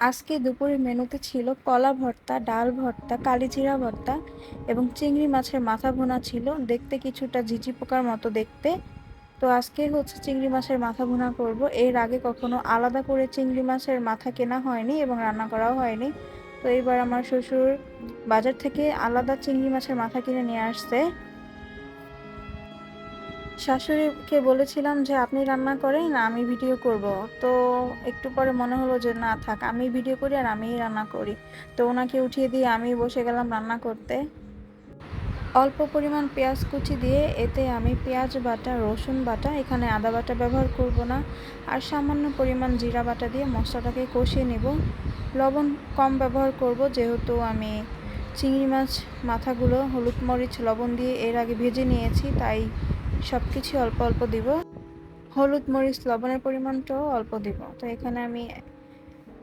আজকে দুপুরের মেনুতে ছিল কলা ভর্তা, ডাল ভর্তা, কালিজিরা ভর্তা এবং চিংড়ি মাছের মাথা ভুনা ছিল। দেখতে কিছুটা ঝিঝি পোকার মতো দেখতে। তো আজকে হচ্ছে চিংড়ি মাছের মাথা ভুনা করব। এর আগে কখনো আলাদা করে চিংড়ি মাছের মাথা কেনা হয়নি এবং রান্না করাও হয়নি। তো এইবার আমার শ্বশুর বাজার থেকে আলাদা চিংড়ি মাছের মাথা কিনে নিয়ে আসছে। শাশুড়িকে বলেছিলাম যে, আপনি রান্না করেন, আমি ভিডিও করব। তো একটু পরে মনে হলো যে, না, থাক, আমি ভিডিও করি আর আমিই রান্না করি। তো ওনাকে উঠিয়ে দিয়ে আমি বসে গেলাম রান্না করতে। অল্প পরিমাণ পেঁয়াজ কুচি দিয়ে এতে আমি পেঁয়াজ বাটা, রসুন বাটা, এখানে আদা বাটা ব্যবহার করব না। আর সামান্য পরিমাণ জিরা বাটা দিয়ে মশলাটাকে কষিয়ে নেব। লবণ কম ব্যবহার করব, যেহেতু আমি চিংড়ি মাছ মাথাগুলো, হলুদ মরিচ, লবণ দিয়ে এর আগে ভেজে নিয়েছি, তাই সব কিছু অল্প অল্প দিব। হলুদ মরিচ লবণের পরিমাণটাও অল্প দিব। তো এখানে আমি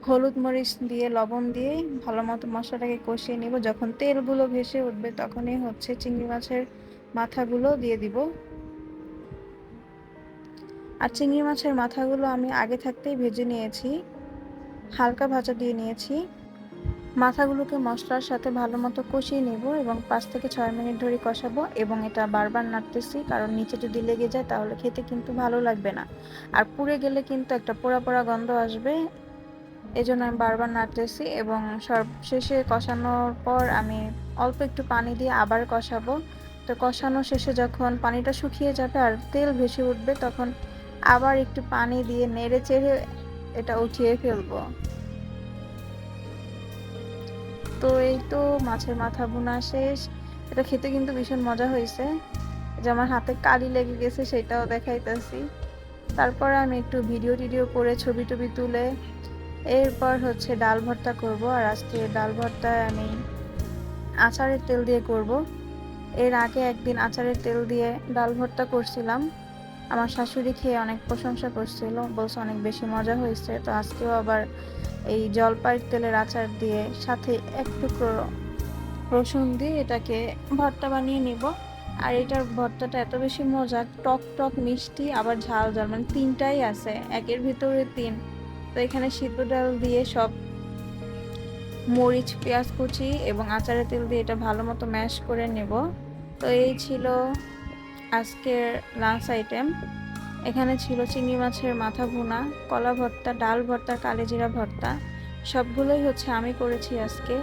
হলুদ মরিচ দিয়ে, লবণ দিয়ে ভালো মতো মশলাটাকে কষিয়ে নিব। যখন তেলগুলো ভেসে উঠবে তখনই হচ্ছে চিংড়ি মাছের মাথাগুলো দিয়ে দিব। আর চিংড়ি মাছের মাথাগুলো আমি আগে থাকতেই ভেজে নিয়েছি। হালকা ভাজা দিয়ে নিয়েছি। মাথাগুলোকে মশলার সাথে ভালো মতো কষিয়ে নেব এবং পাঁচ থেকে ছয় মিনিট ধরে কষাবো এবং এটা বারবার নাড়তেছি, কারণ নিচে যদি লেগে যায় তাহলে খেতে কিন্তু ভালো লাগবে না। আর পুড়ে গেলে কিন্তু একটা পোড়া পোড়া গন্ধ আসবে এই জন্য আমি বারবার নাড়তেছি এবং সবশেষে কষানোর পর আমি অল্প একটু পানি দিয়ে আবার কষাবো। তো কষানো শেষে যখন পানিটা শুকিয়ে যাবে আর তেল ভেসে উঠবে, তখন আবার একটু পানি দিয়ে নেড়ে চেড়ে এটা উঠিয়ে ফেলব। তো এই তো মাছের মাথা বোনা শেষ। এটা খেতে কিন্তু ভীষণ মজা হয়েছে। যে আমার হাতে কালি লেগে গেছে সেটাও দেখাইতেছি। তারপর আমি একটু ভিডিও টিডিও করে ছবি টবি তুলে এরপর হচ্ছে ডাল ভর্তা করব আর আজকে ডাল ভর্তায় আমি আচারের তেল দিয়ে করব। এর আগে একদিন আচারের তেল দিয়ে ডাল ভর্তা করছিলাম। আমার শাশুড়ি খেয়ে অনেক প্রশংসা করছিল, বলছে অনেক বেশি মজা হয়েছে, তো আজকেও আবার এই জলপাইয়ের তেলের আচার দিয়ে সাথে এক টুকরো রসুন দিয়ে এটাকে ভর্তা বানিয়ে নিব। আর এটার ভর্তাটা এত বেশি মজা, টক টক মিষ্টি, আবার ঝাল ঝাল মানে তিনটাই আছে, একের ভিতরে তিন। তো এখানে সিদ্ধ ডাল দিয়ে সব মরিচ, পেঁয়াজ কুচি এবং আচারের তেল দিয়ে এটা ভালো মতো ম্যাশ করে নেব। তো এই ছিল আজকের লাঞ্চ আইটেম এখানে ছিল চিংড়ি মাছের মাথা ভুনা, কলা ভর্তা, ডাল ভর্তা, কালেজিরা ভর্তা। সবগুলোই হচ্ছে আমি করেছি আজকে।